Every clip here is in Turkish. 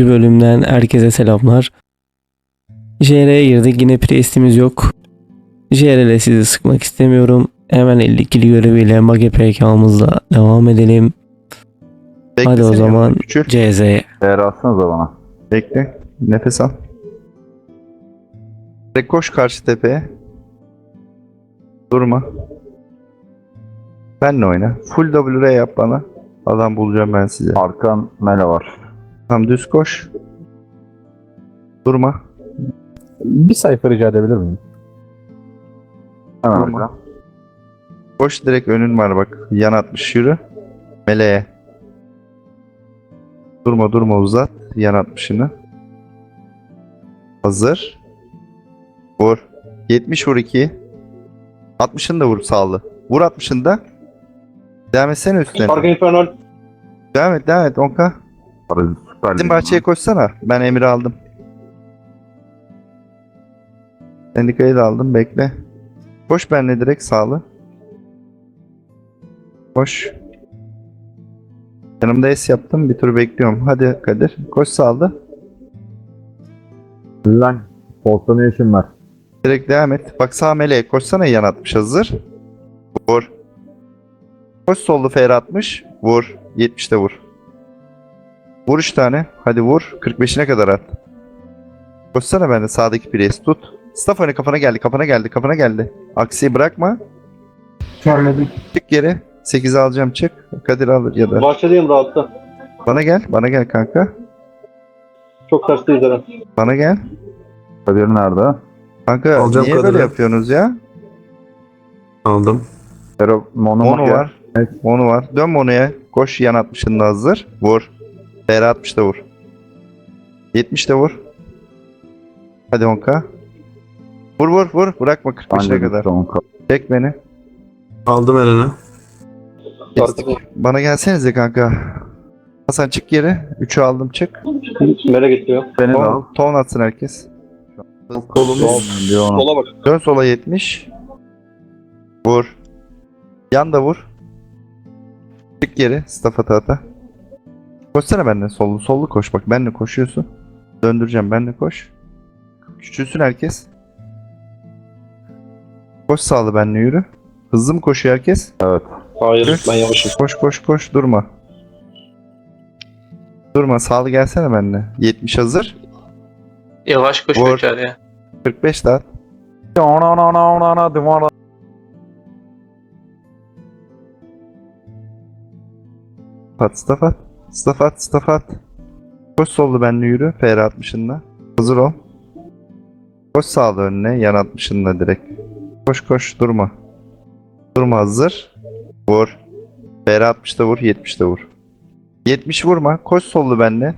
İkinci bölümden herkese selamlar. JR'ye girdik yine prestimiz yok. JR'le sizi sıkmak istemiyorum. Hemen 52'li göreviyle Mage PK'mızla devam edelim. Hadi o zaman. CZ'ye. Eğer atsanıza bana. Bekle. Nefes al. Direkt koş karşı tepeye. Durma. Benle oyna. Full WR yap bana. Adam bulacağım ben size. Arkan mele var. Tamam düz koş. Durma. Bir sayfa rica edebilir miyim? Tamam. Koş direkt önün var bak. Yan atmış yürü. Meleğe. Durma durma uzat. Yan atmışını. Hazır. Vur. 70 vur 2. 60'ını da vur sağlı. Vur 60'ını da. Devam etsene üstüne. İnfernal. Devam et devam et 10k. Parazit. Bizim bahçeye koşsana. Ben emri aldım. Sendikayı da aldım. Bekle. Koş benle direkt sağlı. Koş. Yanımda S yaptım. Bir tur bekliyorum. Hadi Kadir. Koş sağlı. Lan. Polsta ne işin var? Direkt devam et. Bak sağ meleğe koşsana yan atmış hazır. Vur. Koş sollu fer atmış. Vur. 70'te vur. Vur 3 tane. Hadi vur. 45'ine kadar at. Koşsana ben de sağdaki pres tut. Staff oyna kafana geldi kafana geldi kafana geldi. Aksiyi bırakma. Görmedim. Çık geri. 8 alacağım çık. Kadir alır ya da. Bahçedeyim rahatta. Bana gel. Bana gel kanka. Çok tersteyiz Eren. Bana gel. Kadir nerede? Kanka Alacağım niye böyle Kadir'i. yapıyorsunuz ya? Aldım. Ero mono, Mono var. Evet. Mono var. Dön Mono'ya. Koş yan 60'ında hazır. Vur. TR 60'da vur. 70'de vur. Hadi 10k. Vur vur vur. Bırakma 45'e Bence kadar. Çek beni. Aldım Eren'i. Kestik. Bana gelsenize kanka. Hasan çık geri. 3'ü aldım çık. Mele getiriyor. Beni de al. Ton, atsın herkes. Leon'a. Sola bak. Dön sola 70. Vur. Yan da vur. Çık geri. Staff ata ata. Koşsana benimle sollu. Sollu koş bak. Benle koşuyorsun. Döndüreceğim. Benle koş. Küçülsün herkes. Koş sağlı benle yürü. Hızlı mı koşuyor herkes? Evet. Hayır ben yavaşım. Koş koş koş durma. Durma sağlı gelsene benimle. 70 hazır. Yavaş koş Vur. Ya. 45 daha. Ona ona ona ona ona dimara. At staff at. Staff at staff at. Koş sollu benle yürü. FR 60'ında. Hazır ol. Koş sağlı önüne. Yan 60'ında direkt. Koş koş durma. Durma hazır. Vur. FR 60'da vur. 70'de vur. 70 vurma. Koş sollu benle.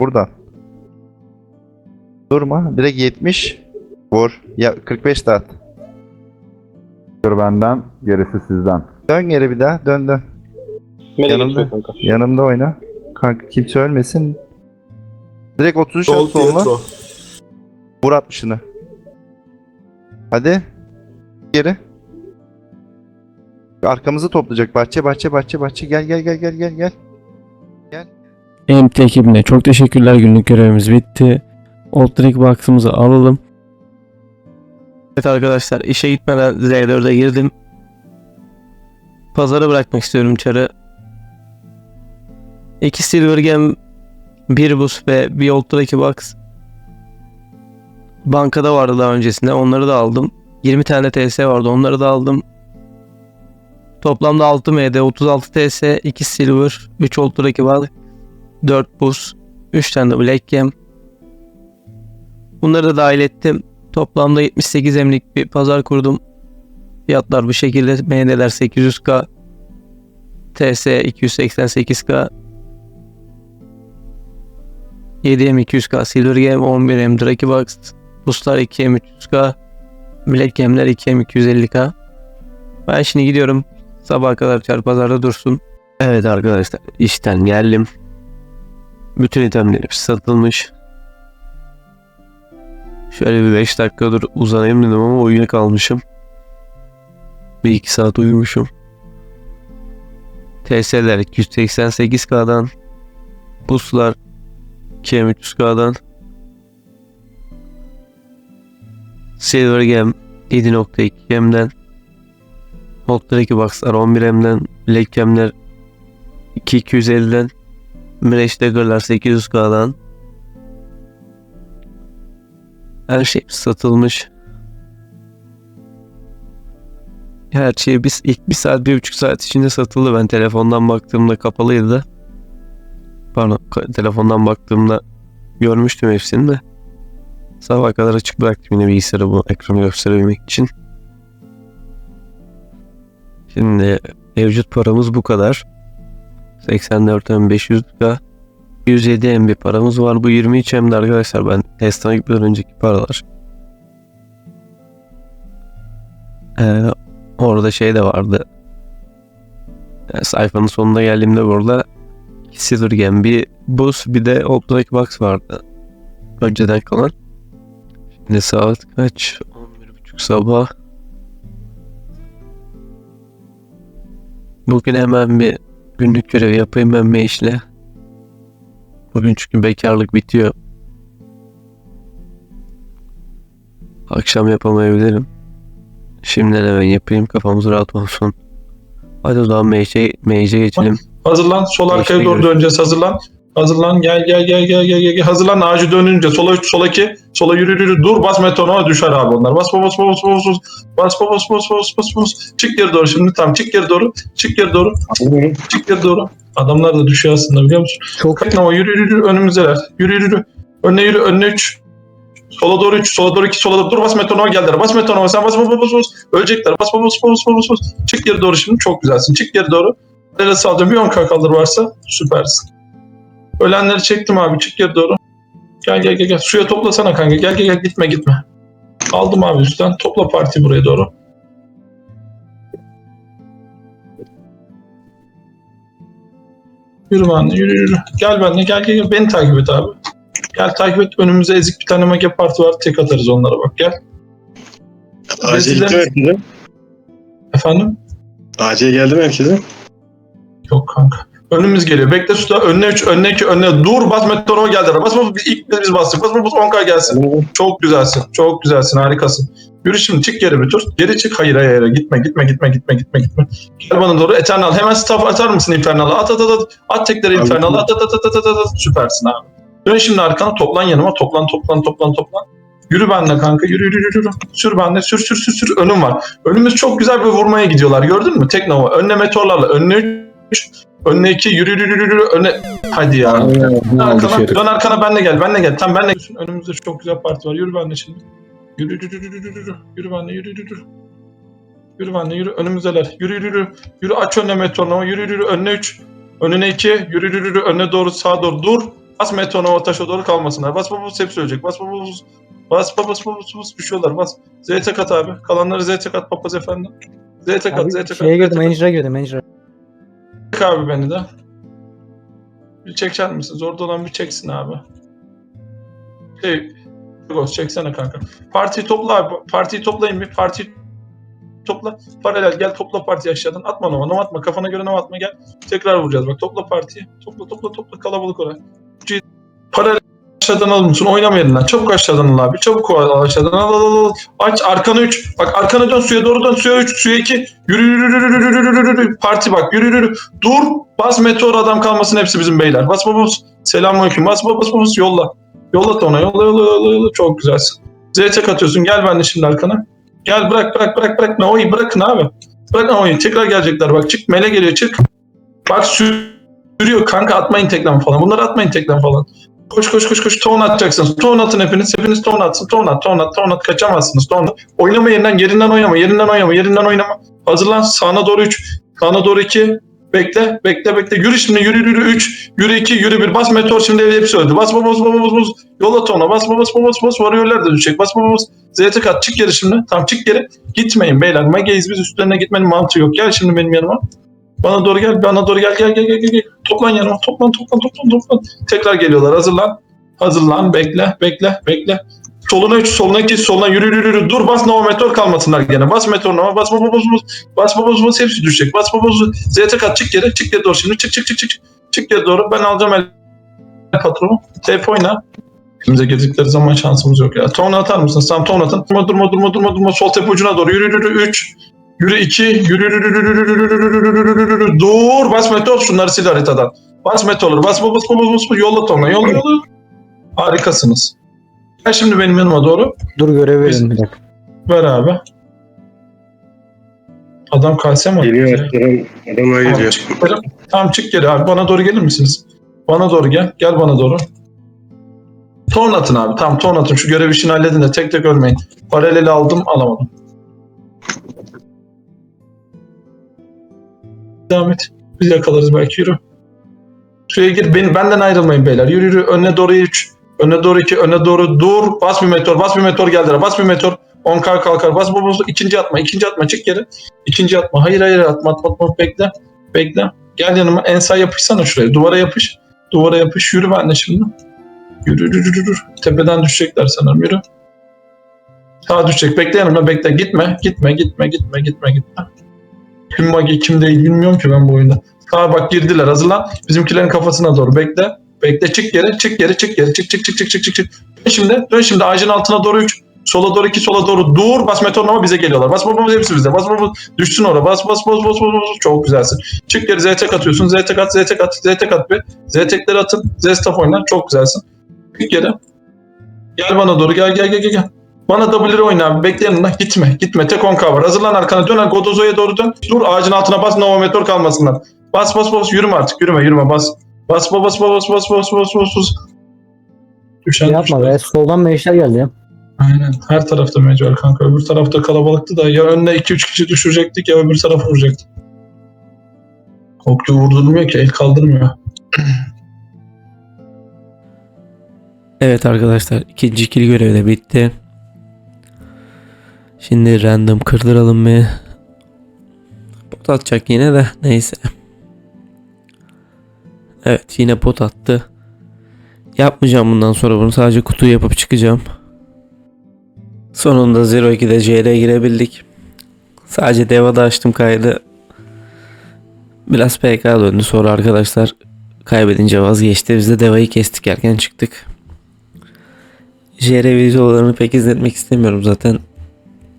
Buradan. Durma. Direkt 70. Vur. Ya 45 de at. Dur benden, gerisi sizden. Dön geri bir daha. Dön dön. Yanımda. kanka. Yanımda oyna. Kanka kimse ölmesin. Direkt 33 at Sol solla. Pietro. Vur 60'ını. Hadi. Geri. Arkamızı toplayacak. Bahçe bahçe bahçe bahçe. Gel gel gel gel gel gel. Empty ekibine çok teşekkürler. Günlük görevimiz bitti. Old Trick Box'ımızı alalım. Evet arkadaşlar işe gitmeden Z4'e girdim. Pazara bırakmak istiyorum çarı. 2 Silver Gem, 1 bus ve bir Old Trick Box. Bankada vardı daha öncesinde. Onları da aldım. 20 tane TS vardı. Onları da aldım. Toplamda 6 MD, 36 TS, 2 Silver, 3 Old Trick var. 4 buz, 3 tane de Black Gem. Bunları da dahil ettim. Toplamda 78 emlik bir pazar kurdum. Fiyatlar bu şekilde. MD'ler 800k. TS 288k. 7M 200k. Silver Gem 11M Draki Box. Boostlar 2M 300k. Black Gem'ler 2M 250k. Ben şimdi gidiyorum. Sabaha kadar çar pazarda dursun. Evet arkadaşlar işten geldim. Bütün itemlerim satılmış. Şöyle bir 5 dakikadır uzanayım dedim ama uyuyakalmışım. Bir 2 saat uyumuşum. TS'ler 288K'dan. Buslar 2M 300K'dan Silver Gem 7.2M'den Not'taki boxlar 11M'den Black Gem'ler 2250'den Miraç Dagger'lar 800K'dan Her şey satılmış. Her şey biz ilk bir saat, bir buçuk saat içinde satıldı. Ben telefondan baktığımda kapalıydı da. Pardon, telefondan baktığımda görmüştüm hepsini de. Sabah kadar açık bıraktım yine bilgisayarı bu ekranı gösterebilmek için. Şimdi mevcut paramız bu kadar. 84.500 107 MB paramız var. Bu 23 MB arkadaşlar ben testine gitmeden önceki paralar. Ee, orada şey de vardı. Yani sayfanın sonuna geldiğimde burada Silver Gem, bir Boost bir de Old Black Box vardı. Önceden kalan. Şimdi saat kaç? 11.30 sabah. Bugün hemen bir günlük görev yapayım ben bir işle. Bugün çünkü bekarlık bitiyor. Akşam yapamayabilirim. Şimdiden hemen yapayım kafamız rahat olsun. Hadi o zaman mage'e mage'e geçelim. Hazırlan. Sol arkaya doğru döneceğiz. Hazırlan. Hazırlan. Gel gel gel gel gel gel. Hazırlan. Ağacı dönünce sola 3, sola 2, sola yürü yürü. Dur bas metona düşer abi onlar. Bas bas bas bas bas bas. Bas bas bas bas bas bas bas. Çık geri doğru şimdi. Tamam çık geri doğru. Çık geri doğru. Çık geri doğru. Adamlar da düşüyor aslında biliyor musun? Çok Bakın ama yürü yürü yürü önümüzdeler. Yürü yürü yürü. Önüne yürü önüne 3. Sola doğru 3, sola doğru 2, sola doğru. Dur bas metonoma geldiler. Bas metonoma sen bas bas bas bas bas. Ölecekler. Bas bas bas bas bas bas bas. Çık geri doğru şimdi. Çok güzelsin. Çık geri doğru. Nereye salacağım? Bir 10k kaldır varsa süpersin. Ölenleri çektim abi. Çık geri doğru. Gel gel gel gel. Suya toplasana kanka. Gel gel gel. Gitme gitme. Aldım abi üstten. Topla parti buraya doğru. Yürü benimle yürü yürü. Gel benimle gel gel gel. Beni takip et abi. Gel takip et. Önümüzde ezik bir tane mage parti var. Tek atarız onlara bak gel. Acil gitti? Efendim? Acil geldi mi herkese? Yok kanka. Önümüz geliyor. Bekle suda. Önüne 3, önüne 2, önüne dur. Bas meteoroma geldi. Bas bas. İlk biz bastık. Bas bas bas 10k gelsin. Çok güzelsin. Çok güzelsin. Harikasın. Yürü şimdi çık geri bir tur. Geri çık. Hayır hayır hayır. Gitme gitme gitme gitme gitme gitme. Gel bana doğru. Eternal. Hemen staff atar mısın Infernal'a? At at at at. At tekleri. Infernal'a. At at at at at at at. Süpersin abi. Dön şimdi arkana. Toplan yanıma. Toplan toplan toplan toplan. Yürü benimle kanka. Yürü yürü yürü. yürü. Sür benimle. Sür sür sür sür. Önüm var. Önümüz çok güzel bir vurmaya gidiyorlar. Gördün mü? Teknova. Önüne meteorlarla. Önüne 3. Önüne 2. Yürü yürü yürü yürü. Öne. Hadi ya. Dön arkana, dön arkana benle gel, benle gel. Tam benle gel. Önümüzde çok güzel parti var. Yürü benle şimdi. Yürü yürü yürü yürü yürü. Yürü benle yürü yürü yürü. Yürü benle yürü. Önümüzdeler. Yürü yürü yürü. Yürü aç önüne metronoma. Yürü yürü yürü. Önüne 3. Önüne 2. Yürü yürü yürü. Önüne doğru sağa doğru dur. Bas metronoma taşa doğru kalmasınlar. Bas bas bas hepsi ölecek. Bas bas bas. Bas bas bas bas bas düşüyorlar. Bas. ZT kat abi. Kalanları ZT kat papaz efendi. ZT kat Abi ZT kat. şeye ZT girdim. Engine'a girdim, Engine'a. Çek abi beni de. Bir çeker misiniz? Orada olan bir çeksin abi. Şey, Ghost çeksene kanka. Partiyi topla abi. Partiyi toplayın bir. Partiyi topla. Paralel gel topla partiyi aşağıdan. Atma nova. Nova atma. Kafana göre nova atma gel. Tekrar vuracağız bak. Topla partiyi. Topla topla topla. Kalabalık oraya. Paralel aşağıdan alır mısın? Oynama yerinden. Çabuk aşağıdan al abi. Çabuk al aşağıdan. Al al al. Aç arkana 3. Bak arkana dön suya doğru dön. Suya 3. Suya 2. Yürü yürü yürü yürü yürü yürü yürü. Parti bak. Yürü yürü. Dur. Bas meteor adam kalmasın hepsi bizim beyler. Bas bas bas. Selamünaleyküm. Bas bas bas bas. Yolla. Yolla da ona. Yolla yolla yolla. yolla. Çok güzelsin. ZT atıyorsun. Gel ben de şimdi arkana. Gel bırak bırak bırak bırak. Nao'yu bırakın abi. Bırak Nao'yu. Tekrar gelecekler. Bak çık. Mele geliyor. Çık. Bak sürüyor. Kanka atmayın teklen falan. Bunları atmayın teklen falan. Koş koş koş koş. Ton atacaksınız. Ton atın hepiniz. Hepiniz ton atsın. Ton at. Ton at. Ton at. Kaçamazsınız. Ton at. Oynama yerinden. Yerinden oynama. Yerinden oynama. Yerinden oynama. Hazırlan. Sağına doğru 3. Sağına doğru 2. Bekle, bekle, bekle. Yürü şimdi, yürü, yürü, 3, yürü 2, yürü 1. Bas meteor şimdi hepsi öldü. Bas, bas, bas, bas, bas, bas. Yola tona, bas, bas, bas, bas, bas. Varıyorlar da düşecek. Bas, bas, bas. Z'ye kat, çık geri şimdi. Tamam, çık geri. Gitmeyin beyler. Mageyiz biz üstlerine gitmenin mantığı yok. Gel şimdi benim yanıma. Bana doğru gel, bana doğru gel, gel, gel, gel, gel. Toplan yanıma, toplan, toplan, toplan, toplan. Tekrar geliyorlar, hazırlan. Hazırlan, bekle, bekle, bekle. Soluna 3, soluna 2, soluna yürü yürü yürü. Dur bas Nova Meteor kalmasınlar gene. Bas Meteor bas bas bas bas. Bas bas bas bas hepsi düşecek. Bas bas bas. Z'ye kat çık geri. Çık geri doğru şimdi. Çık çık çık çık. Çık geri doğru. Ben alacağım el. patronu. Tep oyna. Bize girdikleri zaman şansımız yok ya. Ton atar mısın? Tam ton atın. Durma durma durma durma durma. Sol tepe ucuna doğru. Yürü yürü yürü. 3. Yürü 2. Yürü yürü yürü yürü yürü yürü yürü yürü yürü. Dur. Bas meteor şunları sil haritadan. Bas meteorları. Bas bas bas bas bas. Yolla tonla. Yolla yolla. Harikasınız. Gel şimdi benim yanıma doğru. Dur görev verin bir dakika. Ver abi. Adam kalse mi? Geliyor adam, adama geliyor. çık geri. Tamam çık geri abi. Bana doğru gelir misiniz? Bana doğru gel. Gel bana doğru. Torn atın abi. Tamam torn atın. Şu görev işini halledin de tek tek ölmeyin. Paraleli aldım alamadım. Devam et. Biz yakalarız belki yürü. Şuraya gir. Benim, benden ayrılmayın beyler. Yürü yürü. Önüne doğru 3. Önüne doğru 2. Önüne doğru dur. Bas bir meteor. Bas bir meteor geldi. Bas bir meteor. 10k kalkar. Bas bas bas. İkinci atma. ikinci atma. Çık geri. İkinci atma. Hayır hayır atma atma atma. Bekle. Bekle. Gel yanıma. En sağ yapışsana şuraya. Duvara yapış. Duvara yapış. Yürü ben de şimdi. Yürü yürü yürü. yürü. Tepeden düşecekler sanırım. Yürü. Sağa düşecek. Bekle yanımda. Bekle. Gitme. Gitme. Gitme. Gitme. Gitme. Gitme. Kim magi bilmiyorum ki ben bu oyunda. Sağa bak girdiler. Hazırlan. Bizimkilerin kafasına doğru. Bekle. Bekle. Çık geri. Çık geri. Çık geri. Çık çık çık çık çık çık. çık. Dön şimdi. Dön şimdi. Ağacın altına doğru 3. Sola doğru 2. Sola doğru. Dur. Bas meteorlama bize geliyorlar. Bas bas hepsi bize. Bas bas. Düşsün oraya. Bas bas bas bas bas. bas. Çok güzelsin. Çık geri Z tek atıyorsun. Z tek at. Z tek at. Z tek at bir. Z tekleri atın. Z staff. Çok güzelsin. Çık geri. Gel bana doğru. Gel gel gel gel. gel. Bana W'leri oyna abi. Bekle yanımda. Gitme. Gitme. Tek 10 var. Hazırlan arkana. Dön. Godozo'ya doğru dön. Dur ağacın altına bas. Nova meteor kalmasınlar. Bas bas bas. Yürüme artık. Yürüme yürüme. Bas. Bas bas bas bas bas bas bas bas bas. Düşen Yapma düştü. be soldan meşler geldi ya. Aynen. Her tarafta mecbur kanka. Öbür tarafta kalabalıktı da ya önüne 2-3 kişi düşürecektik ya öbür taraf vuracaktık. Okçu vurdurmuyor ki el kaldırmıyor. Evet arkadaşlar ikinci ikili görev de bitti. Şimdi random kırdıralım mı? Pot atacak yine de neyse. Evet yine pot attı. Yapmayacağım bundan sonra bunu sadece kutuyu yapıp çıkacağım. Sonunda 02'de JR girebildik. Sadece devada açtım kaydı. Biraz PK döndü sonra arkadaşlar kaybedince vazgeçti. Biz de devayı kestik erken çıktık. JR videolarını pek izletmek istemiyorum zaten.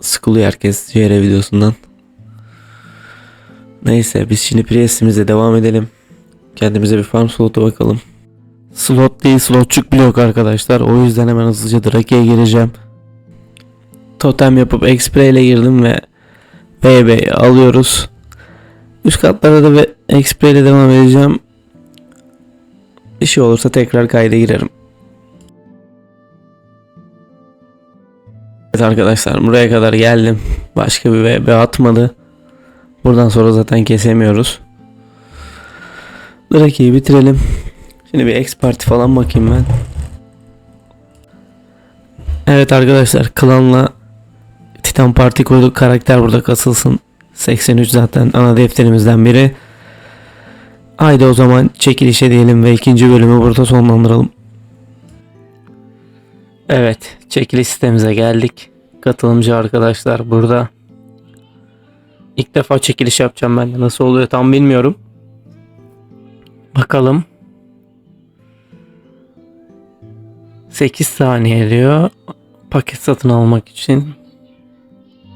Sıkılıyor herkes JR videosundan. Neyse biz şimdi Priest'imize devam edelim. Kendimize bir farm slotu bakalım. Slot değil slotçuk bile yok arkadaşlar. O yüzden hemen hızlıca Drake'ye gireceğim. Totem yapıp X-Spray ile girdim ve BB'yi alıyoruz. Üst katlarda da ve X-Spray ile devam edeceğim. Bir şey olursa tekrar kayda girerim. Evet arkadaşlar buraya kadar geldim. Başka bir VB atmadı. Buradan sonra zaten kesemiyoruz. Drake'yi bitirelim. Şimdi bir X parti falan bakayım ben. Evet arkadaşlar klanla Titan Parti koyduk. Karakter burada kasılsın. 83 zaten ana defterimizden biri. Haydi o zaman çekilişe diyelim ve ikinci bölümü burada sonlandıralım. Evet, çekiliş sitemize geldik. Katılımcı arkadaşlar burada. İlk defa çekiliş yapacağım ben de. Nasıl oluyor tam bilmiyorum. Bakalım. 8 saniye diyor. Paket satın almak için.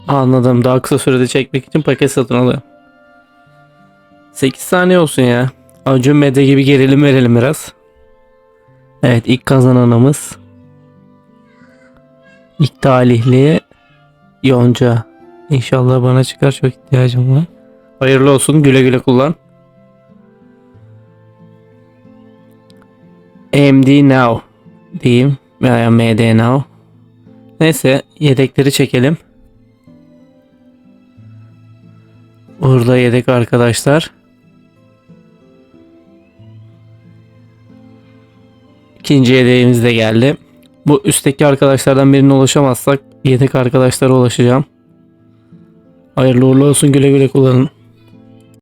Anladım. Daha kısa sürede çekmek için paket satın alıyor. 8 saniye olsun ya. Acun Mede gibi gerilim verelim biraz. Evet ilk kazananımız. İlk talihli Yonca. İnşallah bana çıkar çok ihtiyacım var. Hayırlı olsun güle güle kullan. AMD Now diyeyim veya MD Now. Neyse yedekleri çekelim. Burada yedek arkadaşlar. İkinci yedeğimiz de geldi. Bu üstteki arkadaşlardan birine ulaşamazsak yedek arkadaşlara ulaşacağım. Hayırlı uğurlu olsun güle güle kullanın.